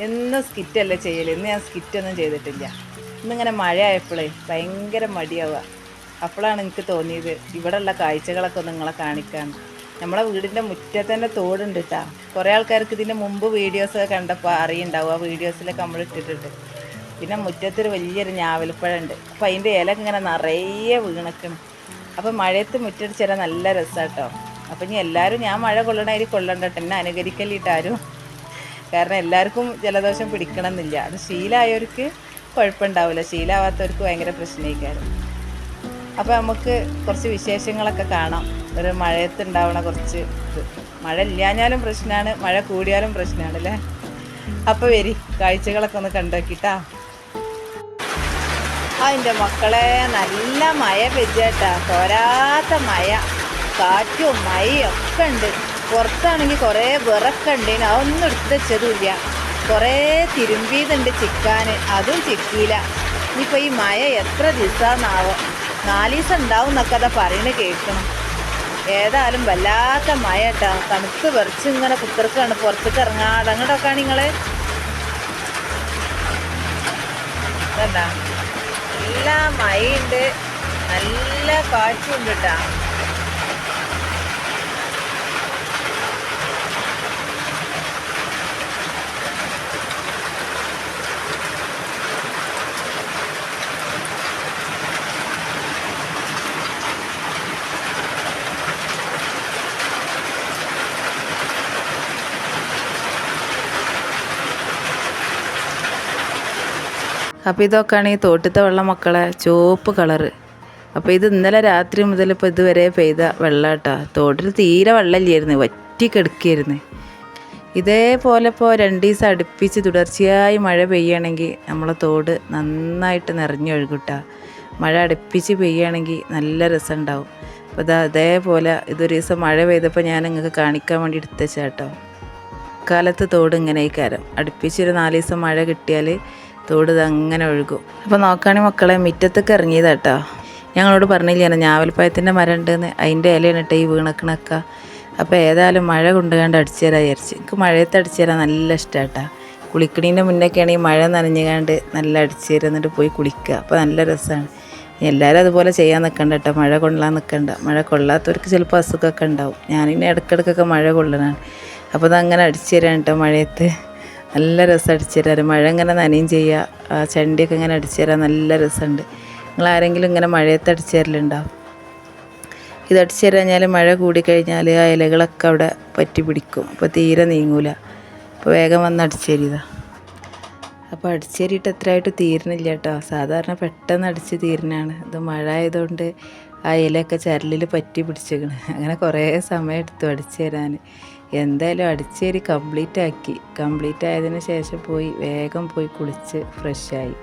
എന്നും സ്കിറ്റല്ലേ ചെയ്യൽ ഇന്ന് ഞാൻ സ്കിറ്റൊന്നും ചെയ്തിട്ടില്ല. ഇന്നിങ്ങനെ മഴ ആയപ്പോഴേ ഭയങ്കര മടിയാവുക അപ്പോഴാണ് എനിക്ക് തോന്നിയത് ഇവിടെയുള്ള കാഴ്ചകളൊക്കെ നിങ്ങളെ കാണിക്കാൻ. നമ്മളെ വീടിന്റെ മുറ്റത്ത് തന്നെ തോടുണ്ട് കേട്ടാ കുറേ ആൾക്കാർക്ക് ഇതിന്റെ മുമ്പ് വീഡിയോസ് കണ്ടപ്പോൾ അറിയുണ്ടാവും. ആ വീഡിയോസിലൊക്കെ നമ്മൾ ഇട്ടിട്ടുണ്ട്. പിന്നെ മുറ്റത്തൊരു വലിയൊരു ഞാവൽപ്പഴമുണ്ട്. അപ്പോൾ അതിന്റെ ഇല ഇങ്ങനെ നിറയെ വീണക്കണം അപ്പോൾ മഴയത്ത് മുറ്റടിച്ചാൽ നല്ല രസമാട്ടോ അപ്പം ഇനി എല്ലാവരും ഞാൻ മഴ കൊള്ളണമാതിരി കൊള്ളണ്ട കേട്ടോ എന്നെ അനുകരിക്കല്ലിട്ടാരും കാരണം എല്ലാവർക്കും ജലദോഷം പിടിക്കണമെന്നില്ല. അത് ശീലമായവർക്ക് കുഴപ്പമുണ്ടാവില്ല. ശീലമാവാത്തവർക്ക് ഭയങ്കര പ്രശ്നമായിരിക്കും. അപ്പോൾ നമുക്ക് കുറച്ച് വിശേഷങ്ങളൊക്കെ കാണാം. ഒരു മഴയത്ത് ഉണ്ടാവണ കുറച്ച് മഴ ഇല്ലാഞ്ഞാലും പ്രശ്നമാണ്. മഴ കൂടിയാലും പ്രശ്നമാണ് അല്ലേ? അപ്പോൾ വരി കാഴ്ചകളൊക്കെ ഒന്ന് കണ്ടുനോക്കിട്ടാ ആ എന്റെ മക്കളെ നല്ല മഴ പെജ്ജേട്ടാ തോരാത്ത മഴ. കാറ്റും മഴയും ഒക്കെ ഉണ്ട്. പുറത്താണെങ്കിൽ കുറേ വിറക്കെ ഉണ്ടേനു അതൊന്നും എടുത്ത് വെച്ചതുമില്ല. കുറേ തിരുമ്പിയതുണ്ട് ചിക്കാൻ. അതും ചിക്കിയില്ല. ഇനിയിപ്പോൾ ഈ മഴ എത്ര ദിവസമാണെന്നാവോ നാല് ദിവസം ഉണ്ടാവും എന്നൊക്കെ അതാ പറയുന്നത് കേൾക്കണം. ഏതായാലും വല്ലാത്ത മഴ കേട്ടോ. തണുത്ത് വെറിച്ച് ഇങ്ങനെ കുത്തിറക്കാണ് പുറത്തേക്ക് ഇറങ്ങാതെ. അങ്ങോട്ടൊക്കെ നിങ്ങൾ ഇതെന്താ നല്ല മഴയുണ്ട്. നല്ല കാറ്റും ഉണ്ട് കേട്ടാ. അപ്പോൾ ഇതൊക്കെയാണ് ഈ തോട്ടത്തെ വെള്ളം മക്കളെ ചുവപ്പ് കളറ്. അപ്പോൾ ഇത് ഇന്നലെ രാത്രി മുതൽ ഇപ്പോൾ ഇതുവരെ പെയ്ത വെള്ളം കേട്ടോ തോട്ടിൽ തീരെ വെള്ളമില്ലായിരുന്നു വറ്റി കിടക്കുകയായിരുന്നു ഇതേപോലെ ഇപ്പോൾ രണ്ട് ദിവസം അടുപ്പിച്ച് തുടർച്ചയായി മഴ പെയ്യുകയാണെങ്കിൽ നമ്മളെ തോട് നന്നായിട്ട് നിറഞ്ഞൊഴുകുട്ടാ മഴ അടുപ്പിച്ച് പെയ്യുകയാണെങ്കിൽ നല്ല രസമുണ്ടാവും. അപ്പോൾ ഇതാ അതേപോലെ ഇതൊരു ദിവസം മഴ പെയ്തപ്പോൾ ഞാൻ നിങ്ങൾക്ക് കാണിക്കാൻ വേണ്ടി കേട്ടോ കാലത്ത് തോട് ഇങ്ങനെ കാരം. അടുപ്പിച്ചൊരു നാല് ദിവസം മഴ കിട്ടിയാൽ തോട് അങ്ങനെ ഒഴുകും. അപ്പോൾ നോക്കുകയാണെങ്കിൽ മക്കളെ മുറ്റത്തൊക്കെ ഇറങ്ങിയതാട്ടോ. ഞങ്ങളോട് പറഞ്ഞില്ല ഞാവൽപ്പായത്തിന്റെ മരം ഉണ്ടെന്ന് അതിന്റെ ഇലയാണ് കേട്ടോ ഈ വീണക്കണക്ക. അപ്പോൾ ഏതായാലും മഴ കൊണ്ടുകണ്ട് അടിച്ചു തരാൻ വിചാരിച്ച്. എനിക്ക് മഴയത്ത് അടിച്ചു തരാൻ നല്ല ഇഷ്ടമാട്ടാ കുളിക്കണീന്റെ മുന്നൊക്കെയാണ് ഈ മഴ നനഞ്ഞുകാണ്ട് നല്ല അടിച്ചു പോയി കുളിക്കുക അപ്പോൾ നല്ല രസമാണ് എല്ലാവരും അതുപോലെ ചെയ്യാൻ നിൽക്കണ്ട കേട്ടോ. മഴ കൊള്ളാൻ നിൽക്കണ്ട മഴ കൊള്ളാത്തവർക്ക് ചിലപ്പോൾ അസുഖമൊക്കെ ഉണ്ടാവും. ഞാനിനി ഇടയ്ക്കിടയ്ക്കൊക്കെ മഴ കൊള്ളണതാണ് അപ്പോൾ അതങ്ങനെ അടിച്ചു തരാൻ കേട്ടോ മഴയത്ത്. നല്ല രസം അടിച്ചു തരാറ് മഴ ഇങ്ങനെ നനയും ചെയ്യുക. ആ ചണ്ടിയൊക്കെ ഇങ്ങനെ അടിച്ചു തരാൻ നല്ല രസമുണ്ട്. നിങ്ങൾ ആരെങ്കിലും ഇങ്ങനെ മഴയത്ത് അടിച്ചു തരലുണ്ടാവും ഇത് അടിച്ചു തരാഞ്ഞാൽ മഴ കൂടിക്കഴിഞ്ഞാൽ ആ ഇലകളൊക്കെ അവിടെ പറ്റി പിടിക്കും. അപ്പോൾ തീരെ നീങ്ങൂല. അപ്പോൾ വേഗം വന്ന് അടിച്ചു തരിക അപ്പോൾ അടിച്ചേരിയിട്ട് എത്രയായിട്ട് തീരണില്ല കേട്ടോ. സാധാരണ പെട്ടെന്ന് അടിച്ച് തീരണാണ് ഇത് മഴ ആയതുകൊണ്ട് ആ ഇലയൊക്കെ ചരലിൽ പറ്റി പിടിച്ചേക്കണ്. അങ്ങനെ കുറേ സമയം എടുത്തു അടിച്ചു തരാൻ എന്തായാലും അടിച്ചേരി കംപ്ലീറ്റ് ആക്കി. കംപ്ലീറ്റ് ആയതിനു ശേഷം പോയി വേഗം പോയി കുളിച്ച് ഫ്രഷായി